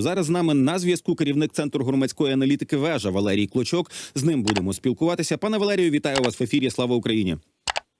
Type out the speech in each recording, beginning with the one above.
Зараз з нами на зв'язку керівник центру громадської аналітики вежа Валерій Клочок. З ним будемо спілкуватися. Пане Валерію, вітаю вас в ефірі. Слава Україні.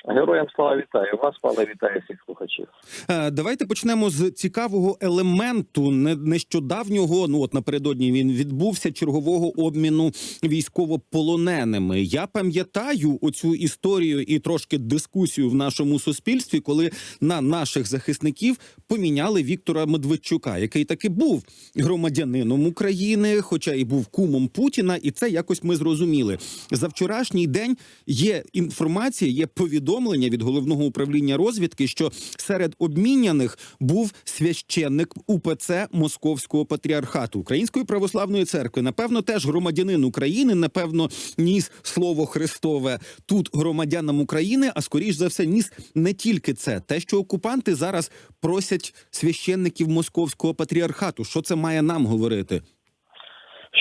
Героям слава вітаю вас, пане вітаю всіх слухачів. Е, Давайте почнемо з цікавого елементу не- нещодавнього. Ну от напередодні він відбувся чергового обміну військовополоненими. Я пам'ятаю оцю історію і трошки дискусію в нашому суспільстві, коли на наших захисників поміняли Віктора Медведчука, який таки був громадянином України, хоча і був кумом Путіна, і це якось ми зрозуміли. За вчорашній день є інформація, є повідомлення від головного управління розвідки, що серед обміняних був священник УПЦ Московського патріархату Української православної церкви. Напевно, теж громадянин України. Напевно, ніс слово Христове тут громадянам України. А скоріш за все, ніс не тільки це, те, що окупанти зараз просять священників московського патріархату. Що це має нам говорити?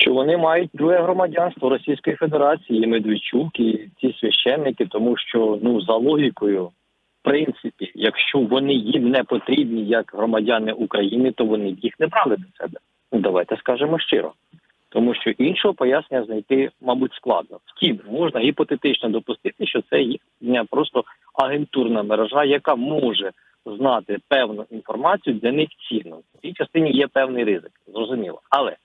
Що вони мають друге громадянство Російської Федерації, і Медведчук, і ці священники, тому що ну за логікою, в принципі, якщо вони їм не потрібні як громадяни України, то вони їх не брали до себе. Ну давайте скажемо щиро. Тому що іншого пояснення знайти, мабуть, складно. Втім, можна гіпотетично допустити, що це їхня просто агентурна мережа, яка може знати певну інформацію для них цінну. В цій частині є певний ризик, зрозуміло. Але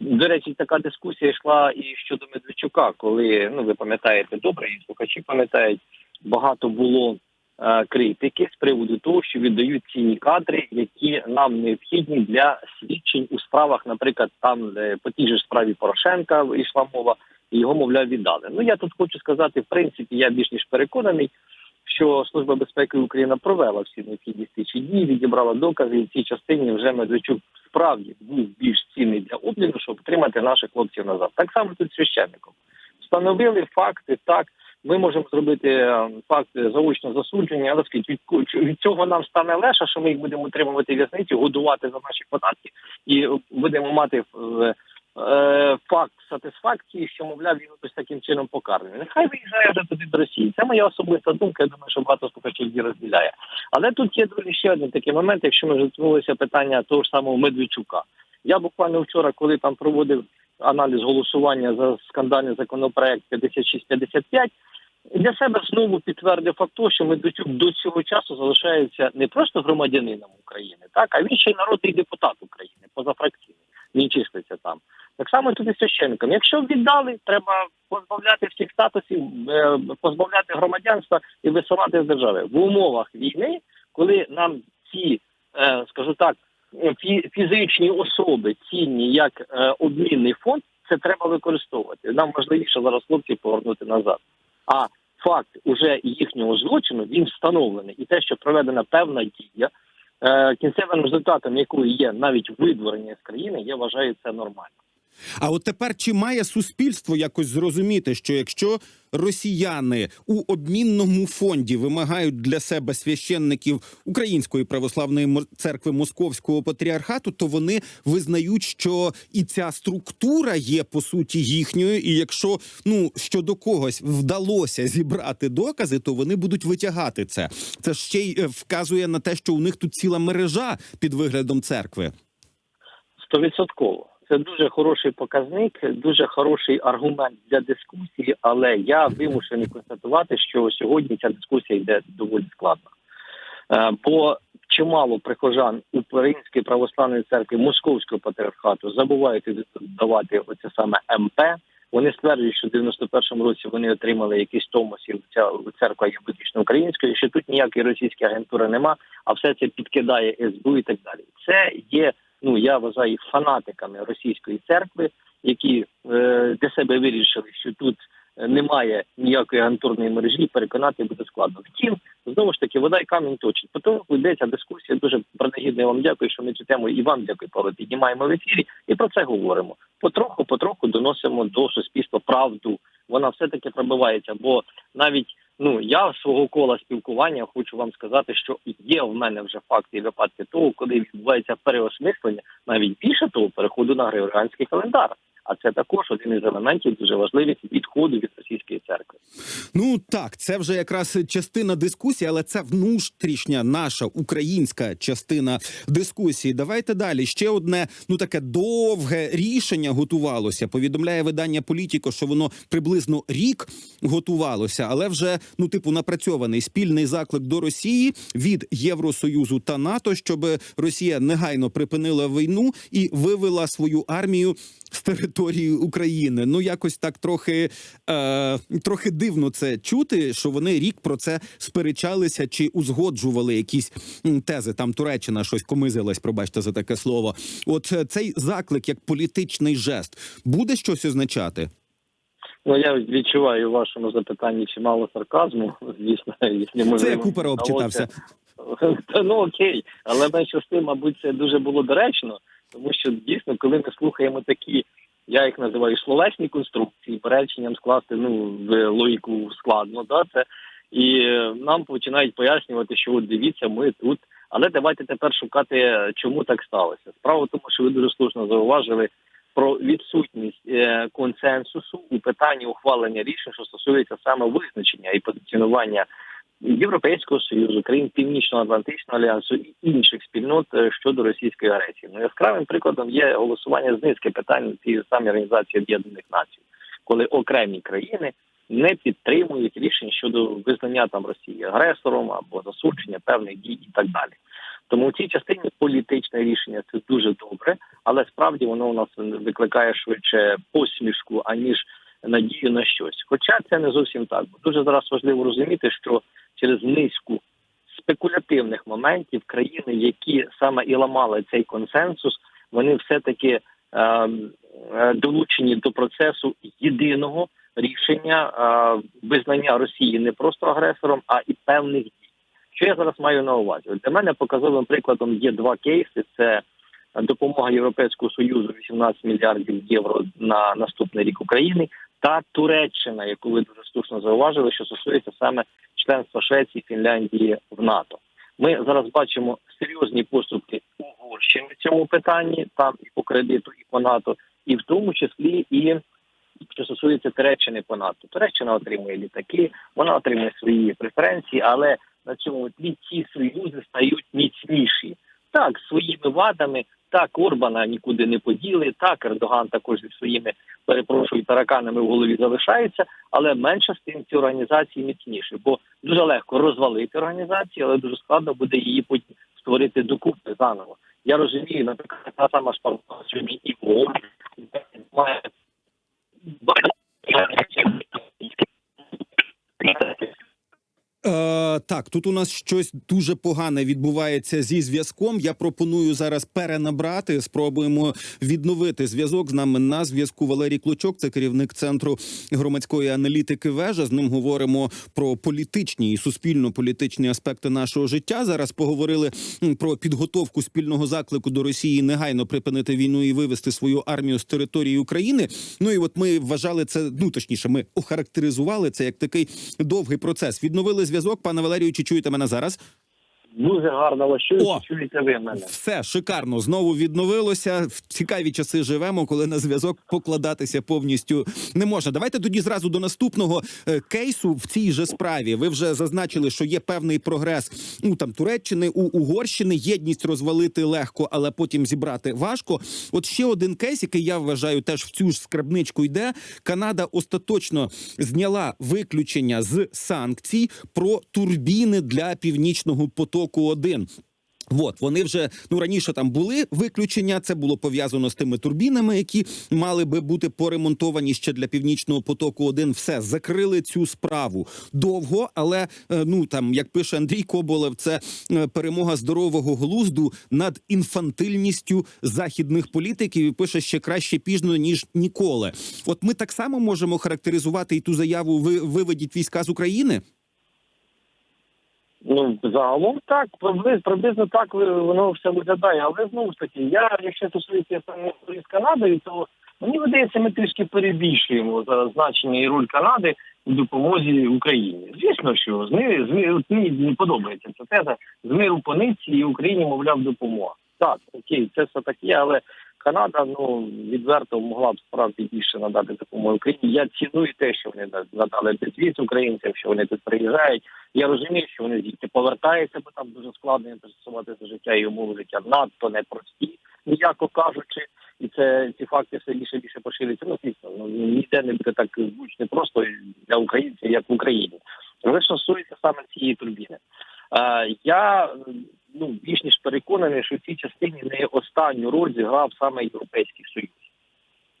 до речі, така дискусія йшла і щодо Медведчука, коли ну ви пам'ятаєте добре, і слухачі пам'ятають, багато було е, критики з приводу того, що віддають цінні кадри, які нам необхідні для свідчень у справах, наприклад, там по тій же справі Порошенка йшла мова, і його, мовляв, віддали. Ну я тут хочу сказати, в принципі, я більш ніж переконаний, що Служба безпеки України провела всі необхідні слідчі дії, відібрала докази, і в цій частині вже Медведчук справді був більш цінний для обміну, щоб отримати наших хлопців назад. Так само тут священником. Встановили факти, так. Ми можемо зробити е, факт заочного засудження, але скажіть, від, цього нам стане легше, що ми їх будемо утримувати в'язниці, годувати за наші податки, і будемо мати е, факт сатисфакції, що мовляв він ось таким чином покараний. Нехай виїжджає вже туди до Росії. Це моя особиста думка. Я думаю, що багато слухачів її розділяє. Але тут є друзі ще один такий момент, якщо ми вже питання того ж самого Медведчука. Я буквально вчора, коли там проводив аналіз голосування за скандальний законопроект 5655, для себе знову підтвердив факт що Медведчук до цього часу залишається не просто громадянином України, так а він ще й народний депутат України, позафракційний. Він числиться там. Так само тут і священникам. Якщо віддали, треба позбавляти всіх статусів, е, позбавляти громадянства і висилати з держави в умовах війни, коли нам ці, е, скажу так, фі- фізичні особи цінні як е, обмінний фонд, це треба використовувати. Нам важливіше зараз хлопців повернути назад. А факт уже їхнього злочину він встановлений, і те, що проведена певна дія, е, кінцевим результатом якої є навіть видворення з країни, я вважаю це нормально. А от тепер чи має суспільство якось зрозуміти, що якщо росіяни у обмінному фонді вимагають для себе священників Української православної церкви Московського патріархату, то вони визнають, що і ця структура є по суті їхньою, і якщо ну щодо когось вдалося зібрати докази, то вони будуть витягати це. Це ще й е, вказує на те, що у них тут ціла мережа під виглядом церкви. Стовідсотково. Це дуже хороший показник, дуже хороший аргумент для дискусії, але я вимушений констатувати, що сьогодні ця дискусія йде доволі складно. Е, Бо чимало прихожан Української православної церкви Московського патріархату забувають давати оце саме МП. Вони стверджують, що в 91-му році вони отримали якийсь томос, ця церква є виключно українською, що тут ніякої російської агентури нема, а все це підкидає СБУ і так далі. Це є ну я вважаю фанатиками російської церкви, які е, для себе вирішили, що тут е, немає ніякої агентурної мережі, переконати буде складно. Втім, знову ж таки, вода і камінь точить. По йдеться дискусія. Дуже принагідно вам дякую, що ми цю тему і вам дякую, Павло, піднімаємо в ефірі і про це говоримо. Потроху, потроху доносимо до суспільства правду. Вона все таки пробивається, бо навіть Ну я свого кола спілкування хочу вам сказати, що є в мене вже факти і випадки того, коли відбувається переосмислення, навіть більше того, переходу на григоріанський календар. А це також один із елементів дуже важливих відходу від російської церкви. Ну так, це вже якраз частина дискусії, але це внутрішня наша українська частина дискусії. Давайте далі. Ще одне ну таке довге рішення готувалося. Повідомляє видання Політіко, що воно приблизно рік готувалося, але вже ну типу напрацьований спільний заклик до Росії від Євросоюзу та НАТО, щоб Росія негайно припинила війну і вивела свою армію з території України. Ну якось так трохи, е, трохи дивно це чути, що вони рік про це сперечалися чи узгоджували якісь тези. Там Туреччина щось комизилась, пробачте за таке слово. От е, цей заклик як політичний жест буде щось означати? Ну я відчуваю у вашому запитанні чимало сарказму. Звісно, якщо можливо, Це я Купера обчитався. Та ну окей, але менше з тим, мабуть, це дуже було доречно, тому що дійсно, коли ми слухаємо такі, я їх називаю словесні конструкції, переченням скласти ну в логіку складно, да це і е, нам починають пояснювати, що от дивіться, ми тут. Але давайте тепер шукати, чому так сталося. Справа в тому, що ви дуже слушно зауважили про відсутність е, консенсусу у питанні ухвалення рішень, що стосується саме визначення і позиціонування Європейського союзу, країн Північно-Атлантичного альянсу і інших спільнот е, щодо російської агресії. Ну яскравим прикладом є голосування з низки питань цієї самої організації Об'єднаних Націй, коли окремі країни не підтримують рішень щодо визнання там Росії агресором або засудження певних дій і так далі. Тому в цій частині політичне рішення це дуже добре, але справді воно у нас викликає швидше посмішку аніж надію на щось. Хоча це не зовсім так. Бо дуже зараз важливо розуміти, що через низку спекулятивних моментів країни, які саме і ламали цей консенсус, вони все таки е, е, долучені до процесу єдиного рішення е, визнання Росії не просто агресором, а і певних дій. Що я зараз маю на увазі? Для мене показовим прикладом є два кейси: це допомога Європейського союзу 18 мільярдів євро на наступний рік України та Туреччина, яку ви дуже слушно зауважили, що стосується саме членства Швеції, Фінляндії в НАТО. Ми зараз бачимо серйозні поступки Угорщини в цьому питанні, там і по кредиту, і по НАТО, і в тому числі і що стосується Туреччини по НАТО. Туреччина отримує літаки, вона отримує свої преференції, але на цьому тлі ці союзи стають міцніші. Так, своїми вадами, так, Орбана нікуди не поділи, так, Ердоган також зі своїми, перепрошую, тараканами в голові залишається, але менше з тим ці організації міцніші, бо дуже легко розвалити організацію, але дуже складно буде її потім створити докупи заново. Я розумію, наприклад, та сама сьогодні і МОВ має Е, так, тут у нас щось дуже погане відбувається зі зв'язком. Я пропоную зараз перенабрати. Спробуємо відновити зв'язок з нами на зв'язку. Валерій Клочок, це керівник центру громадської аналітики. Вежа з ним говоримо про політичні і суспільно-політичні аспекти нашого життя. Зараз поговорили про підготовку спільного заклику до Росії негайно припинити війну і вивести свою армію з території України. Ну і от ми вважали це ну точніше, ми охарактеризували це як такий довгий процес. Відновили зв'язок. Пане Валерію, чи чуєте мене зараз? Дуже гарно вас чують, О! чуєте ви мене. Все шикарно знову відновилося. В цікаві часи живемо, коли на зв'язок покладатися повністю не можна. Давайте тоді зразу до наступного е, кейсу в цій же справі. Ви вже зазначили, що є певний прогрес у там Туреччини, у Угорщини. Єдність розвалити легко, але потім зібрати важко. От ще один кейс, який я вважаю, теж в цю ж скарбничку йде. Канада остаточно зняла виключення з санкцій про турбіни для північного потоку. 1 От вони вже ну раніше там були виключення. Це було пов'язано з тими турбінами, які мали би бути поремонтовані ще для північного потоку. 1 все закрили цю справу довго, але е, ну там як пише Андрій Коболев, це е, перемога здорового глузду над інфантильністю західних політиків. І пише ще краще пізно ніж ніколи. От ми так само можемо характеризувати і ту заяву ви виведіть війська з України. Ну загалом так, приблизно, приблизно так воно все виглядає. Але знову ж таки, я якщо стосується саме з Канадою, то мені видається, ми трішки перебільшуємо зараз значення і роль Канади у допомозі Україні. Звісно, що з миру, з миру мені не подобається ця теза з миру по нитці і Україні, мовляв, допомога. Так, окей, це все так є, але Канада ну відверто могла б справді більше надати допомогу Україні. Я ціную те, що вони надали безвіз українцям, що вони тут приїжджають. Я розумію, що вони звідти повертаються, бо там дуже складно пристосувати до життя і умови життя надто непрості, м'яко кажучи. І це ці факти все більше більше поширюються. Ну, звісно, ну ніде не буде так звучно просто для українців, як в Україні. Але стосується саме цієї турбіни, е, я ну більш ніж переконаний, що в цій частині не останню роль зіграв саме Європейський Союз.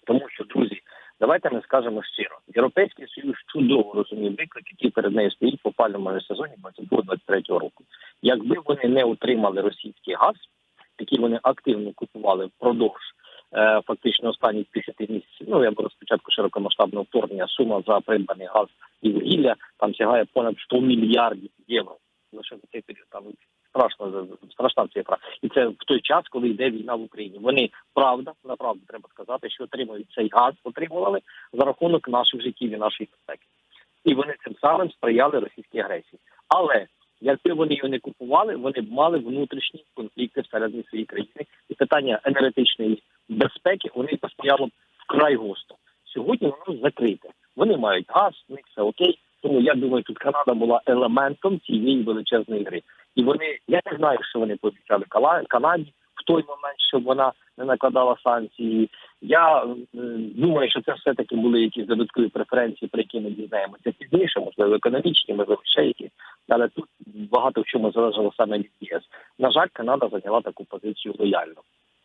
Тому що, друзі, давайте ми скажемо щиро: Європейський Союз чудово розуміє виклик, який перед нею стоїть в опалювальному сезоні 22-23 року. Якби вони не отримали російський газ, який вони активно купували впродовж е, фактично останніх 10 місяців. Ну я беру спочатку широкомасштабного вторгнення. Сума за придбаний газ і вугілля там сягає понад 100 мільярдів євро. Лише за цей період там страшно страшна цифра. І це в той час, коли йде війна в Україні. Вони правда, направду треба сказати, що отримують цей газ, отримували за рахунок наших життів і нашої безпеки. І вони цим самим сприяли російській агресії. Але якби вони його не купували, вони б мали внутрішні конфлікти всередині своєї країни, і питання енергетичної безпеки у них постояло вкрай густо. Сьогодні воно закрите. Вони мають газ, у них все окей. Тому я думаю, тут Канада була елементом цієї величезної гри. І вони я не знаю, що вони пообіцяли Канаді в той момент, щоб вона не накладала санкції. Я думаю, що це все таки були якісь додаткові преференції, про які ми дізнаємося пізніше, можливо, економічні, можливо, ще якісь. Але тут багато в чому залежало саме від ЄС. На жаль, Канада зайняла таку позицію лояльно.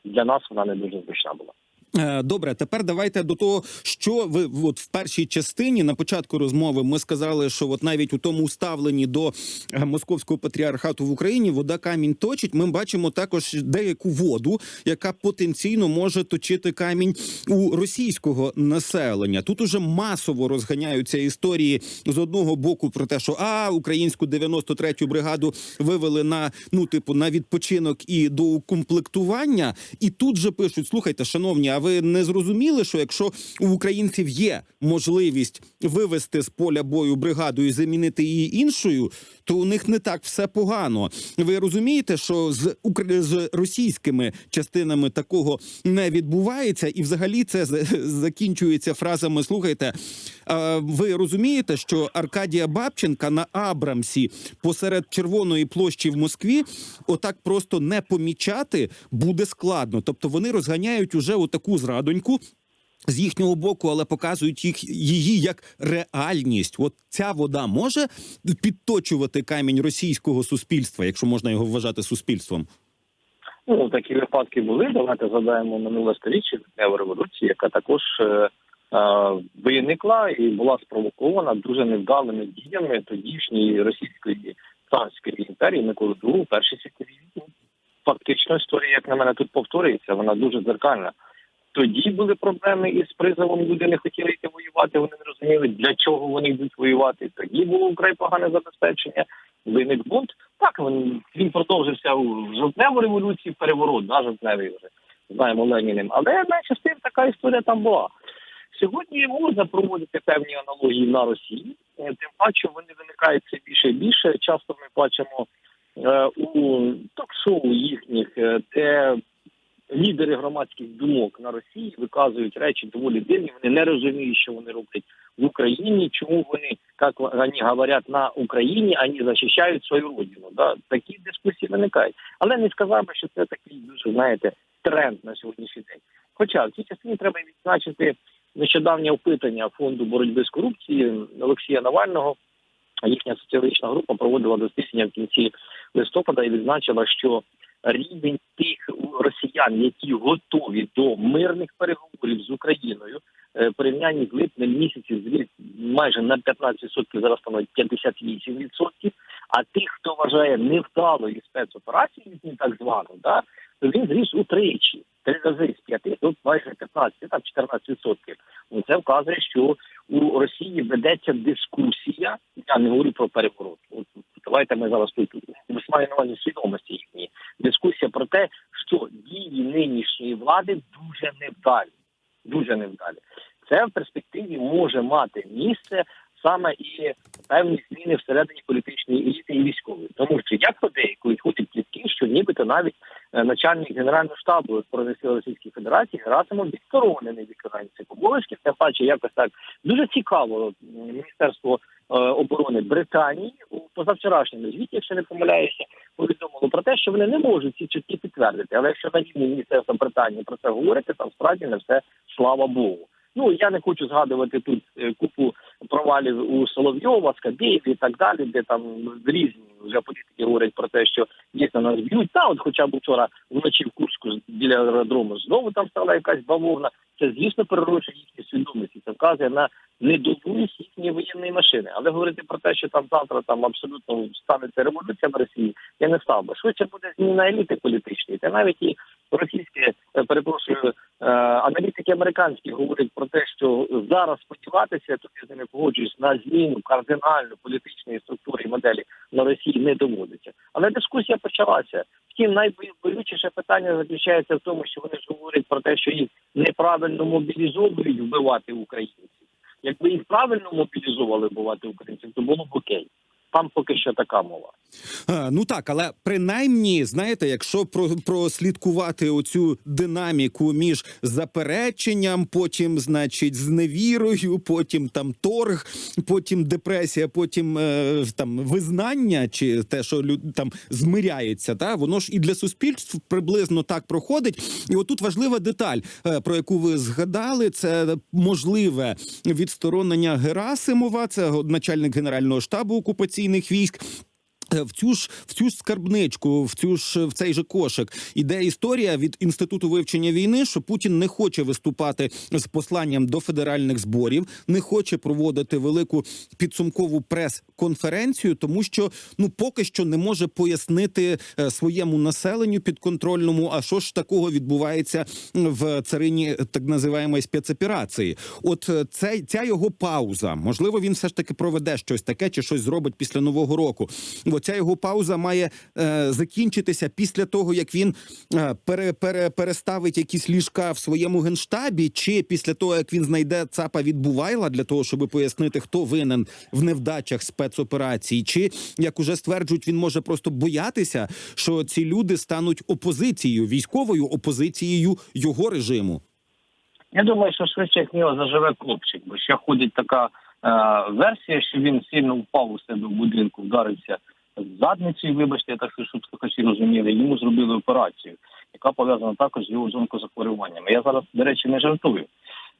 Для нас вона не дуже зручна була. Е, Добре, тепер давайте до того, що ви от в першій частині на початку розмови ми сказали, що от навіть у тому ставленні до е, московського патріархату в Україні вода камінь точить. Ми бачимо також деяку воду, яка потенційно може точити камінь у російського населення. Тут уже масово розганяються історії з одного боку про те, що а українську 93-ю бригаду вивели на ну типу на відпочинок і до укомплектування. І тут же пишуть: слухайте, шановні, а ви не зрозуміли, що якщо у українців є можливість вивести з поля бою бригаду і замінити її іншою, то у них не так все погано. Ви розумієте, що з з російськими частинами такого не відбувається, і взагалі це закінчується фразами. Слухайте, ви розумієте, що Аркадія Бабченка на Абрамсі посеред червоної площі в Москві отак просто не помічати буде складно. Тобто вони розганяють уже отаку зрадоньку. З їхнього боку, але показують їх її як реальність. От ця вода може підточувати камінь російського суспільства, якщо можна його вважати суспільством. Ну, такі випадки були. Давайте згадаємо минуле сторіччя Лютневу революцію, яка також е, е, виникла і була спровокована дуже невдалими діями тодішньої російської царської імперії Миколи II Першій світовій війні. Фактично історія, як на мене, тут повторюється. Вона дуже дзеркальна. Тоді були проблеми із призовом. Люди не хотіли йти воювати. Вони не розуміли, для чого вони йдуть воювати. Тоді було вкрай погане забезпечення. Виник бунт. Так він, він продовжився у жовтневу революції, переворот, да, жовтневий вже знаємо Леніним. Але менше з тим така історія там була. Сьогодні можна проводити певні аналогії на Росії, Е, тим паче вони виникають все більше і більше. Часто ми бачимо е, у ток-шоу їхніх, е, де лідери громадських думок на Росії виказують речі доволі дивні. Вони не розуміють, що вони роблять в Україні, чому вони, як вони говорять, на Україні, вони захищають свою родину. Да? Такі дискусії виникають. Але не сказав би, що це такий дуже знаєте тренд на сьогоднішній день. Хоча в цій частині треба відзначити нещодавнє опитання фонду боротьби з корупцією Олексія Навального. Їхня соціологічна група проводила дослідження в кінці листопада і відзначила, що рівень тих росіян, які готові до мирних переговорів з Україною, е, порівнянні з липнем місяці зріс майже на 15%, зараз становить 58%, А тих, хто вважає невдалою спецоперацією, так звану, да, він зріс утричі, три рази з 5 до майже 15, там 14%. Ну, це вказує, що у Росії ведеться дискусія. Я не говорю про переворот. От давайте ми зараз тут маю на увазі свідомості їхні. Дискусія про те, що дії нинішньої влади дуже невдалі. Дуже невдалі. Це в перспективі може мати місце саме і певні зміни всередині політичної еліти і військової, тому що як подейкують ходять плітки, що нібито навіть е, начальник генерального штабу Збройних сил Російської Федерації Герасимов відсторонений від виконання цих обов'язків. Тим паче, якось так дуже цікаво міністерство е, оборони Британії у позавчорашньому звіті, якщо не помиляюся, повідомило про те, що вони не можуть ці чутки підтвердити. Але якщо на рівні міністерства Британії про це говорити, там справді не все слава Богу. Ну я не хочу згадувати тут е, купу провалів у Соловйова, Скабєєві і так далі, де там різні вже політики говорять про те, що дійсно нас б'ють. Та от, хоча б вчора вночі в Курську біля аеродрому знову там стала якась бавовна. Це звісно перерушує їхні свідомості. Це вказує на недолугість їхньої воєнної машини. Але говорити про те, що там завтра там абсолютно станеться революція в Росії, я не став би. Швидше буде зміна еліти політичної. Та навіть і російські, е, перепрошую, аналітики американські говорять про те, що зараз сподіватися, тут я ними погоджуюсь, на зміну кардинальну політичної структури і моделі на Росії не доводиться. Але дискусія почалася. Втім, найболючіше питання заключається в тому, що вони ж говорять про те, що їх неправильно мобілізовують вбивати українців. Якби їх правильно мобілізовували вбивати українців, то було б окей. Там поки що така мова. Ну так, але принаймні, знаєте, якщо про прослідкувати оцю динаміку між запереченням, потім, значить, зневірою, потім там торг, потім депресія, потім е, там визнання, чи те, що люд там змиряється, та воно ж і для суспільств приблизно так проходить. І отут важлива деталь, е, про яку ви згадали, це можливе відсторонення Герасимова, це начальник генерального штабу окупаційних військ. Е, В цю ж в цю ж скарбничку, в цю ж в цей же кошик іде історія від інституту вивчення війни, що Путін не хоче виступати з посланням до федеральних зборів, не хоче проводити велику підсумкову прес-конференцію, тому що ну поки що не може пояснити е, своєму населенню підконтрольному, а що ж такого відбувається в царині так називаємої спецоперації. От е, це ця його пауза. Можливо, він все ж таки проведе щось таке, чи щось зробить після нового року. Оця його пауза має е, закінчитися після того, як він е, пере, пере, переставить якісь ліжка в своєму генштабі, чи після того, як він знайде цапа від Бувайла для того, щоб пояснити, хто винен в невдачах спецоперацій, чи як уже стверджують, він може просто боятися, що ці люди стануть опозицією, військовою опозицією його режиму. Я думаю, що швидше як нього заживе хлопчик, бо ще ходить така е, версія, що він сильно впав у себе в будинку, вдарився з задницею, вибачте, я так щоб слухачі розуміли, йому зробили операцію, яка пов'язана також з його онкозахворюваннями. Я зараз, до речі, не жартую.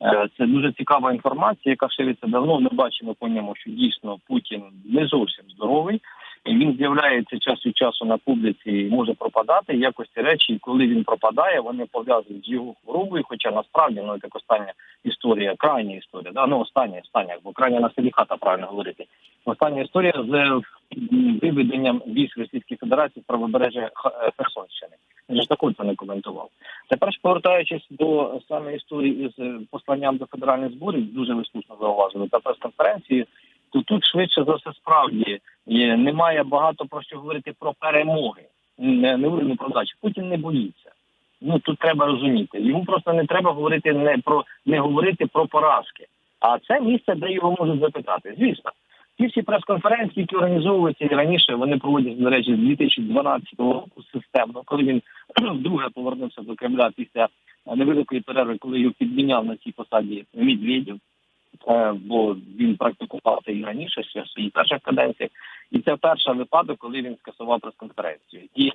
Е, Це дуже цікава інформація, яка шириться давно. Ми бачимо по ньому, що дійсно Путін не зовсім здоровий. Він з'являється час від часу на публіці і може пропадати. І Якось речі, і коли він пропадає, вони пов'язані з його хворобою. Хоча насправді ну як остання історія, крайня історія, да ну остання, остання, бо крайня на селі хата правильно говорити. Остання історія з виведенням військ Російської Федерації з правобережжя е, Херсонщини. Він ж також це не коментував. Тепер ж повертаючись до саме історії із е, посланням до федеральних зборів, дуже ви слушно зауважили та прес-конференції, то тут швидше за все справді немає багато про що говорити про перемоги. Не, не говоримо про дачу. Путін не боїться. Ну тут треба розуміти. Йому просто не треба говорити не про не говорити про поразки. А це місце, де його можуть запитати. Звісно, ці всі прес-конференції, які організовуються раніше, вони проводять, до речі, з 2012 року системно, коли він вдруге повернувся до Кремля після невеликої перерви, коли його підміняв на цій посаді Медведєв. Е, бо він практикував це і раніше, ще в своїй перших каденціях. І це перший випадок, коли він скасував прес-конференцію. І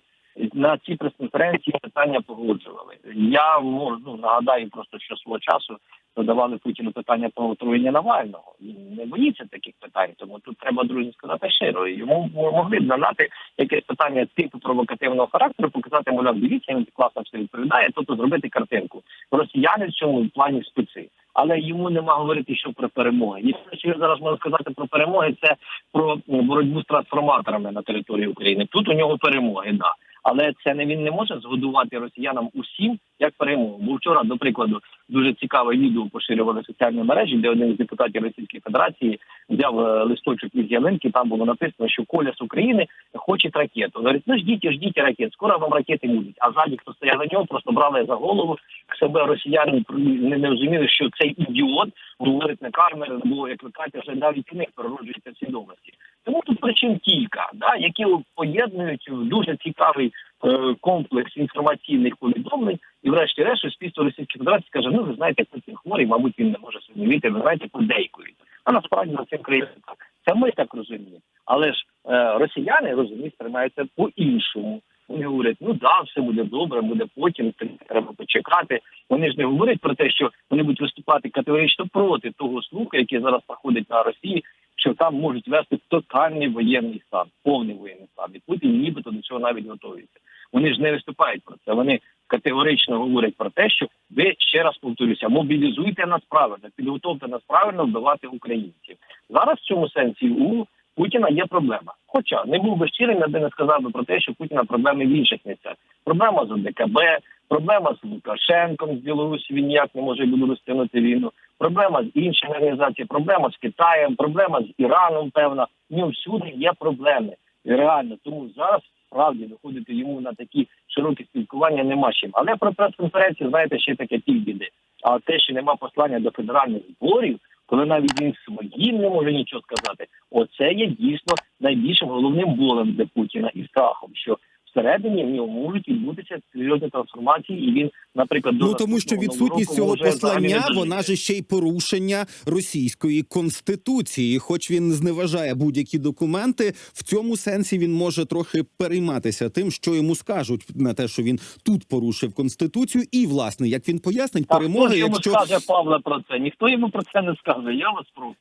на цій прес-конференції питання погоджували. Я можу ну, нагадаю просто, що свого часу задавали Путіну питання про отруєння Навального. Він не боїться таких питань, тому тут треба друзі сказати щиро. Йому могли б надати якесь питання типу провокативного характеру, показати, мовляв, дивіться, він класно все відповідає, тобто зробити картинку. Росіяни в цьому плані спеці. Але йому нема говорити, що про перемоги. Єдине, що я зараз можу сказати про перемоги, це про ну, боротьбу з трансформаторами на території України. Тут у нього перемоги, да. Але це не він не може згодувати росіянам усім як перемогу. Бо вчора, до прикладу, дуже цікаве відео поширювали в соціальній мережі, де один з депутатів Російської Федерації взяв е, листочок із ялинки. Там було написано, що Коля з України хоче ракету. Говорить, ну ждіть, ждіть ракет, скоро вам ракети будуть. А ззаді, хто стояв за нього, просто брали за голову себе росіяни не, розуміли, що цей ідіот говорить на камери, бо як ви кажете, вже навіть книг перероджується в свідомості. Тому тут причин кілька, да, які поєднують в дуже цікавий е, комплекс інформаційних повідомлень, і врешті-решт суспільство Російської Федерації каже: ну ви знаєте, Путін хворий, мабуть, він не може собі вийти, ви знаєте, подейкують. А насправді на цим країна. Це ми так розуміємо. Але ж е, росіяни розуміють, сприймаються по-іншому. Вони говорять, ну да, все буде добре, буде потім, треба почекати. Вони ж не говорять про те, що вони будуть виступати категорично проти того слуху, який зараз проходить на Росії, що там можуть вести тотальний воєнний стан, повний воєнний стан. І Путін нібито до цього навіть готується. Вони ж не виступають про це. Вони категорично говорять про те, що ви ще раз повторюся, мобілізуйте нас правильно, підготовте нас правильно вбивати українців. Зараз в цьому сенсі у Путіна є проблема. Хоча не був би щирим, я би не сказав би про те, що Путіна проблеми в інших місцях. Проблема з ОДКБ, проблема з Лукашенком з Білорусі. Він ніяк не може Білорусь тягнути війну. Проблема з іншими організаціями, проблема з Китаєм, проблема з Іраном. Певна в нього всюди є проблеми. Реально тому зараз справді виходити йому на такі широкі спілкування нема чим. Але про прес-конференції знаєте ще таке півбіди. А те, що нема послання до федеральних зборів, коли навіть він своїм не може нічого сказати, оце є дійсно найбільшим головним болем для Путіна і страхом, що всередині в нього можуть відбутися серйозні трансформації, і він, наприклад, до Ну тому що відсутність цього послання вона ж ще й порушення російської конституції. Хоч він зневажає будь-які документи, в цьому сенсі він може трохи перейматися тим, що йому скажуть на те, що він тут порушив конституцію, і власне як він пояснить, А перемоги, хто йому якщо скаже Павле про це? Ніхто йому про це не скаже. Я вас прошу.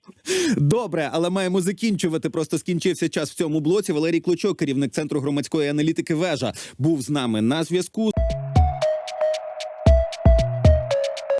Добре, але маємо закінчувати. Просто скінчився час в цьому блоці. Валерій Клочок, керівник центру громадської аналітики. Вежа був з нами на зв'язку.